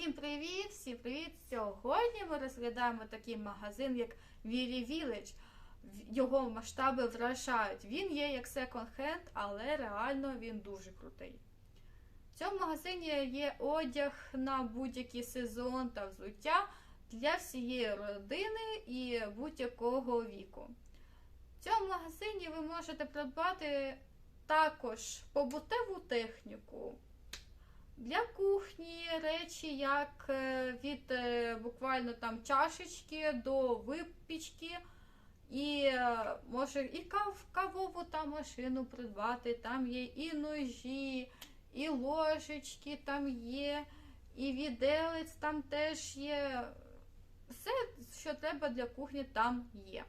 Всім привіт! Всім привіт! Сьогодні ми розглядаємо такий магазин, як Вірі Village. Його масштаби вражають. Він є як секонд-хенд, але реально він дуже крутий. В цьому магазині є одяг на будь-який сезон та взуття для всієї родини і будь-якого віку. В цьому магазині ви можете придбати також побутову техніку. Для кухні речі, як е, від е, буквально там чашечки до випічки, і е, може і кав, кавову там машину придбати. Там є і ножі, і ложечки там є, і віделець там теж є. Все, що треба для кухні, там є.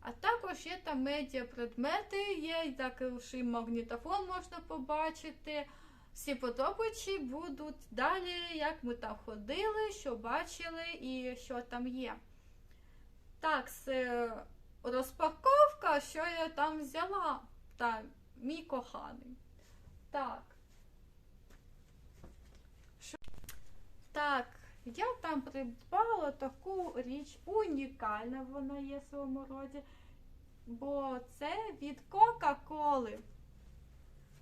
А також є там медіапредмети, є також і магнітофон можна побачити. Всі подобачі будуть далі, як ми там ходили, що бачили і що там є. Так, це розпаковка, що я там взяла. Та, мій коханий. Так. Що? Так, я там придбала таку річ, унікальна вона є в своєму роді, бо це від Кока-Коли.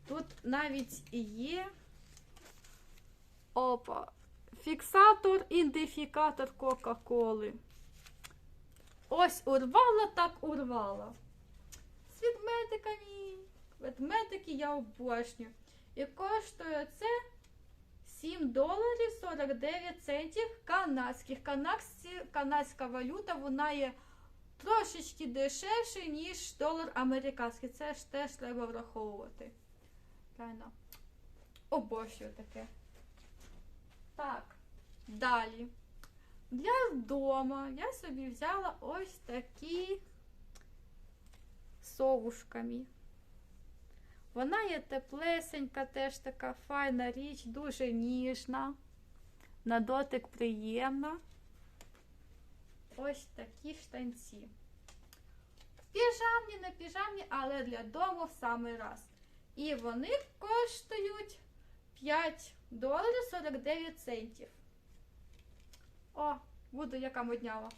Тут навіть є опа. Фіксатор, ідентифікатор Кока-Коли. Ось урвала, так урвала. З ведмедиками. Ведмедики я обожнюю. І коштує це 7 доларів 49 центів канадських. Канадська валюта, вона є трошечки дешевше, ніж долар американський. Це ж теж треба враховувати. Правильно. Обожнюю таке. Так, далі. Для вдома я собі взяла ось такі совушками. Вона є теплесенька, теж така файна річ, дуже ніжна. На дотик приємна. Ось такі штанці. Піжамні, не піжамні, але для дому в самий раз. І вони коштують 5 доларів 49 центів. О, буду яка моднява.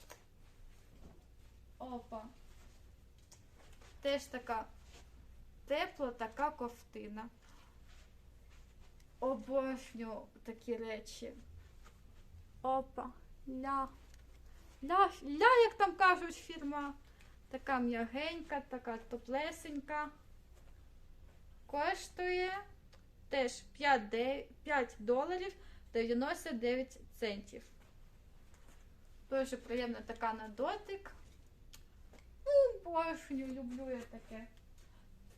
Опа. Теж така тепла така ковтина. Обожнюю такі речі. Опа. Ля. Ля, ля, як там кажуть, фірма. Така м'ягенька, така топлесенька. Коштує теж 5, 5 доларів 99 центів. Дуже приємна така на дотик. Ну, божню, люблю я таке.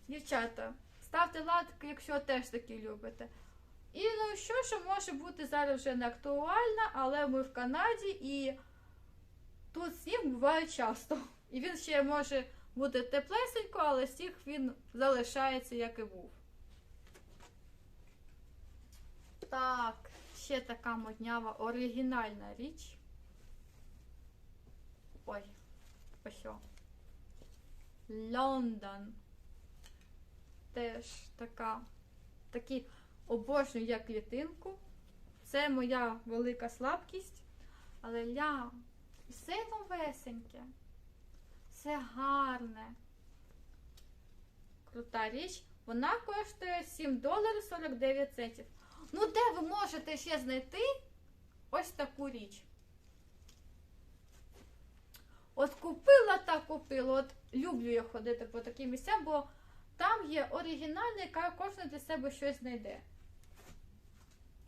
Дівчата, ставте лайк, якщо теж такі любите. І ну що, що може бути зараз вже не актуально, але ми в Канаді і тут сніг буває часто. І він ще може бути теплесенько, але сніг він залишається, як і був. Так, ще така моднява оригінальна річ. Ой, ось. Лондон. Теж така. Такі обожнюю я клітинку. Це моя велика слабкість. Але ля, все новесеньке. Все гарне. Крута річ. Вона коштує 7 доларів 49 центів. Ну, де ви можете ще знайти ось таку річ? От купила та купила. От люблю я ходити по таким місцям, бо там є оригінальний, яка кожен для себе щось знайде.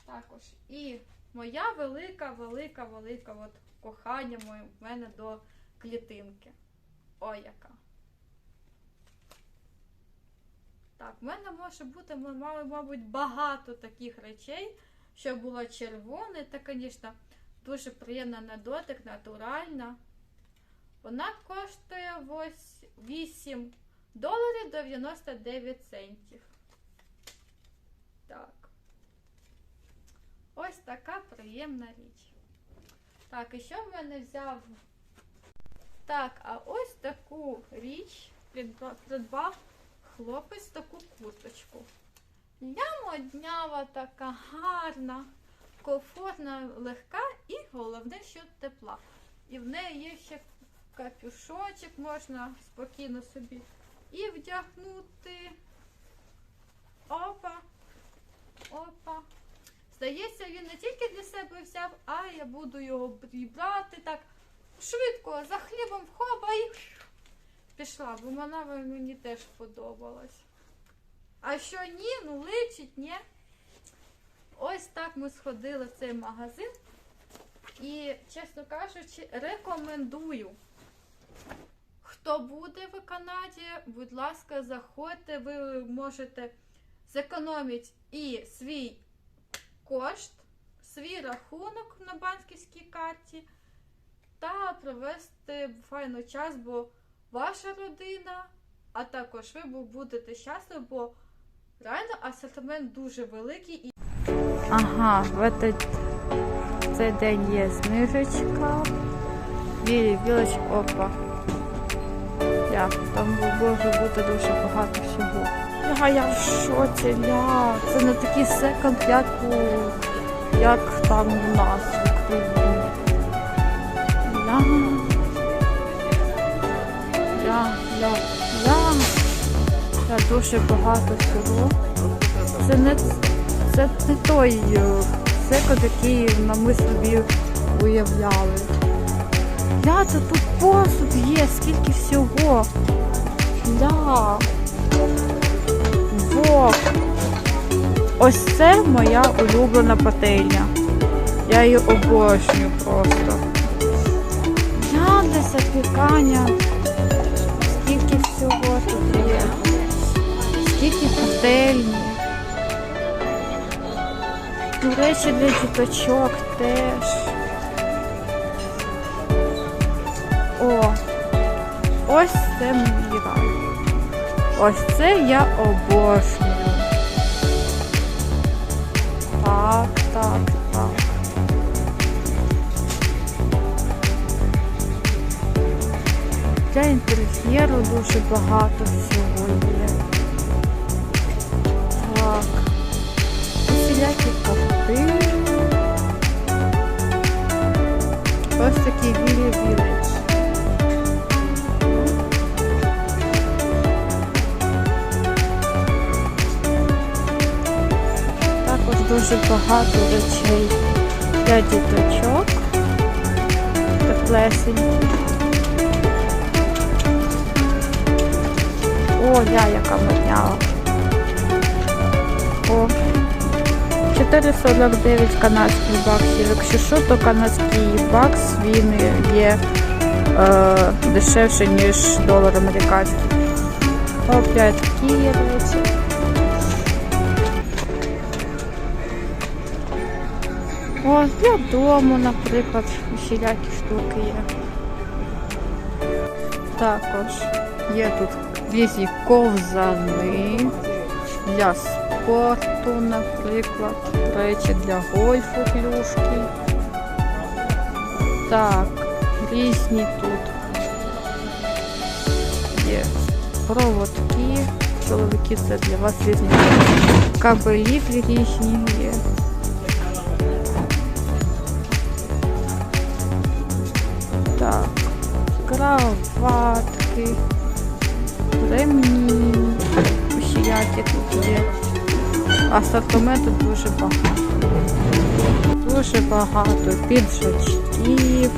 Також. І моя велика, велика, велика от кохання в мене до клітинки. Ой, яка. Так, в мене може бути, мабуть, багато таких речей, що було червоне, та, звісно, дуже приємна на дотик, натуральна. Вона коштує ось 8 доларів 99 центів. Так. Ось така приємна річ. Так, і що в мене взяв? Так, а ось таку річ придбав хлопець таку курточку. Я моднява така гарна. комфортна, легка і головне, що тепла. І в неї є ще капюшочок, можна спокійно собі і вдягнути. Опа. Опа. Здається, він не тільки для себе взяв, а я буду його б- брати так швидко, за хлібом в хоба і пішла, бо вона мені теж подобалась. А що ні, ну личить, ні. Ось так ми сходили в цей магазин. І, чесно кажучи, рекомендую. Хто буде в Канаді, будь ласка, заходьте, ви можете зекономити і свій кошт, свій рахунок на банківській карті та провести файно час, бо ваша родина, а також ви будете щасливі, бо реально асортимент дуже великий і Ага, в этот цей день є знижечка. Вілі, вілоч, опа. Я, там може бути дуже багато всього. Я, я в шоці, ля. Це не такий секонд, як, у, як там у нас в Україні. Ля. Ля, ля, ля. Дуже багато всього. Це не це не той е, який ми собі уявляли. Ля, це тут посуд є, скільки всього. Ля. Во. Ось це моя улюблена пательня. Я її обожнюю просто. Запікання. Скільки всього тут є. Скільки пательні. До речі, для діточок теж. О, ось це мій рай. Ось це я обожнюю. Так, так, Для інтер'єру дуже багато всього є. Так всілякі торти. Ось такий Вілі Village. Також дуже багато речей для діточок. Теплесенькі. Я яка модняла. О, 449 канадських баксів. Якщо що, то канадський бакс він є е, дешевше, ніж долар американський. Опять такі є речі. О, для дому, наприклад, усілякі штуки є. Також є тут різні ковзани для спорту, наприклад, речі для гольфу, клюшки. Так, різні тут є проводки. Чоловіки це для вас різні кабелі різні є. Так, кроватки, ремні, усілякі тут є. Асортименту дуже багато. Дуже багато піджачків,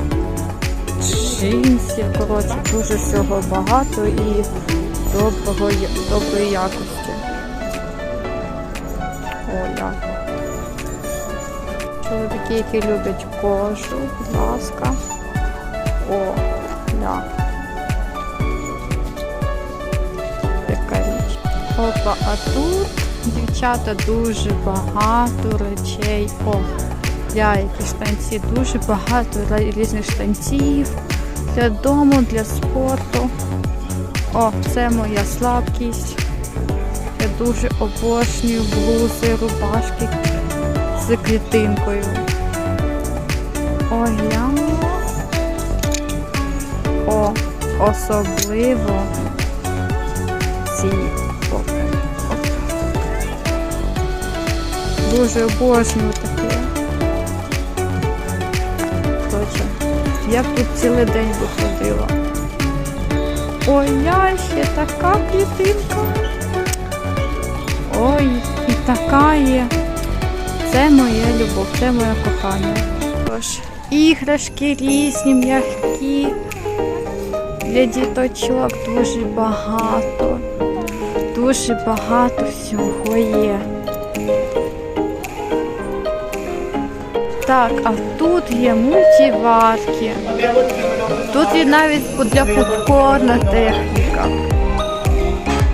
джинсів, коротше, дуже всього багато і доброго, доброї якості. О, я. Чоловіки, які люблять кожу, будь ласка. О, ля. Опа, а тут дівчата дуже багато речей. О, для які штанці, дуже багато різних штанців для дому, для спорту. О, це моя слабкість. Я дуже обожнюю блузи, рубашки з клітинкою. Ой, глянула. О, особливо ці. Дуже обожнюю таке. Точно. Я б тут цілий день би ходила. Ой, ще така клітинка. Ой, і така є. Це моя любов, це моє кохання. Тож, іграшки різні, м'які. Для діточок дуже багато. Дуже багато всього є. Так, а тут є мультиварки. Тут є навіть для попкорна техніка.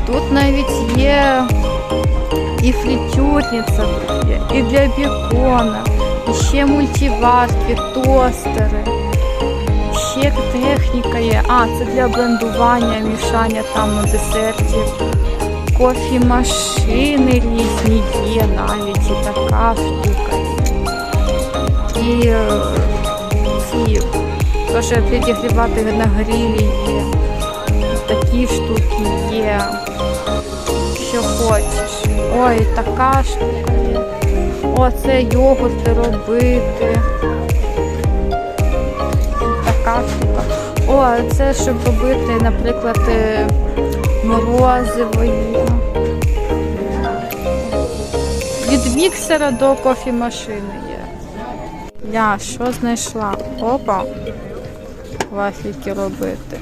Тут навіть є і фритюрниця і для бікона, і ще мультиварки, тостери. Ще техніка є. А, це для блендування, мішання там на десерті. Кофемашини різні є навіть і така штука. І е, ці, то, що підігрівати на грилі є. Такі штуки є. Що хочеш. Ой, така штука є. О, це йогурти робити. Така штука. О, це щоб робити, наприклад, е, морозиво. Від міксера до кофемашини. Я що знайшла? Опа. Вафельки робити.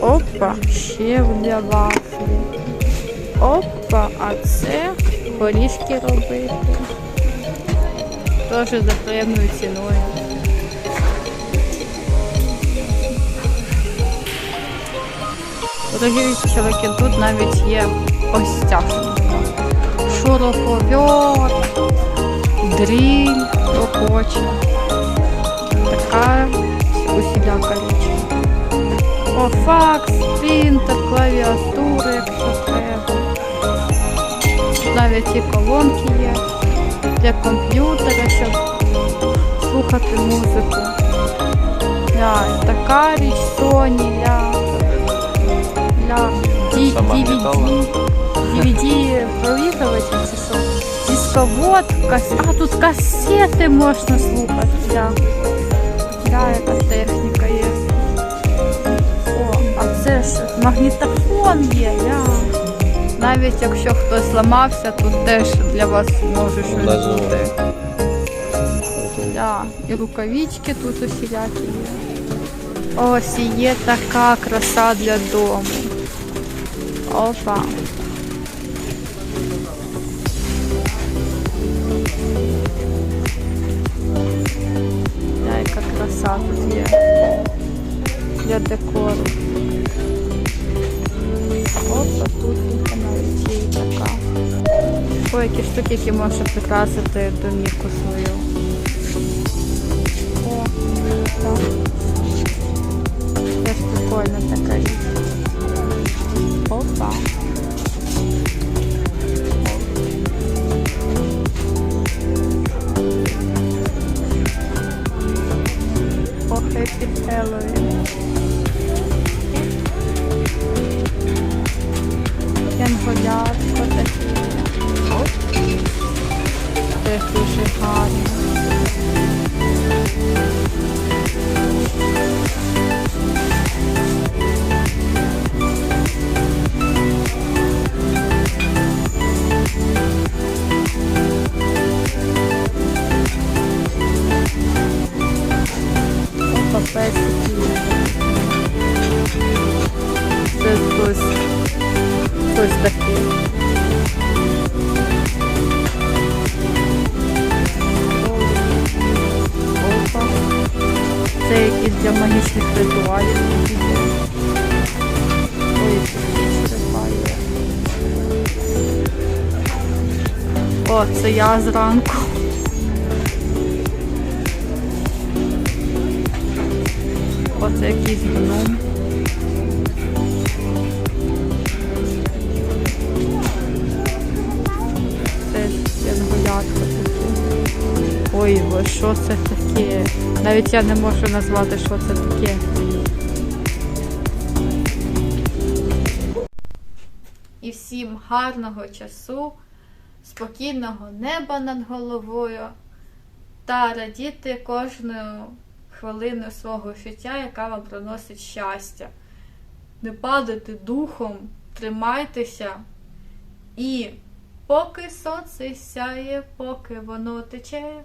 Опа, ще для вафлі. Опа, а це горішки робити. Теж за приємною ціною. Дорогі чоловіки, тут навіть є ось ця штука. Шуруповерт, дріль, хто хоче. Така усіляка річ. О, факс, принтер, клавіатура, якщо треба. Навіть і колонки є для комп'ютера, щоб слухати музику. Ля, така річ Sony, ля. Ля. DVD. DVD проігрувач чи що? Дисковод, кас... а тут касети можна слухати. Да. Да, яка техніка є. О, а це ж магнітофон є, да. Навіть якщо хтось зламався, тут теж для вас може щось бути. Да. І рукавички тут усілякі є. Ось і є така краса для дому. Опа. Краса тут є. Для декору. Опа, тут є навіть є така. О, які штуки, які можна прикрасити домівку свою. О, так. Теж прикольна така річ. Опа. О, Happy О, це я зранку. Оце якийсь гном. Це янголятко таке. Ой, що це таке? Навіть я не можу назвати, що це таке. І всім гарного часу, спокійного неба над головою та радіти кожною хвилину свого життя, яка вам приносить щастя. Не падайте духом, тримайтеся і поки сонце сяє, поки воно тече,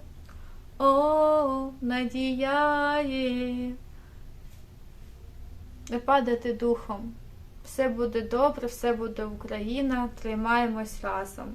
о, надія є. Не падайте духом. Все буде добре, все буде Україна. Тримаємось разом.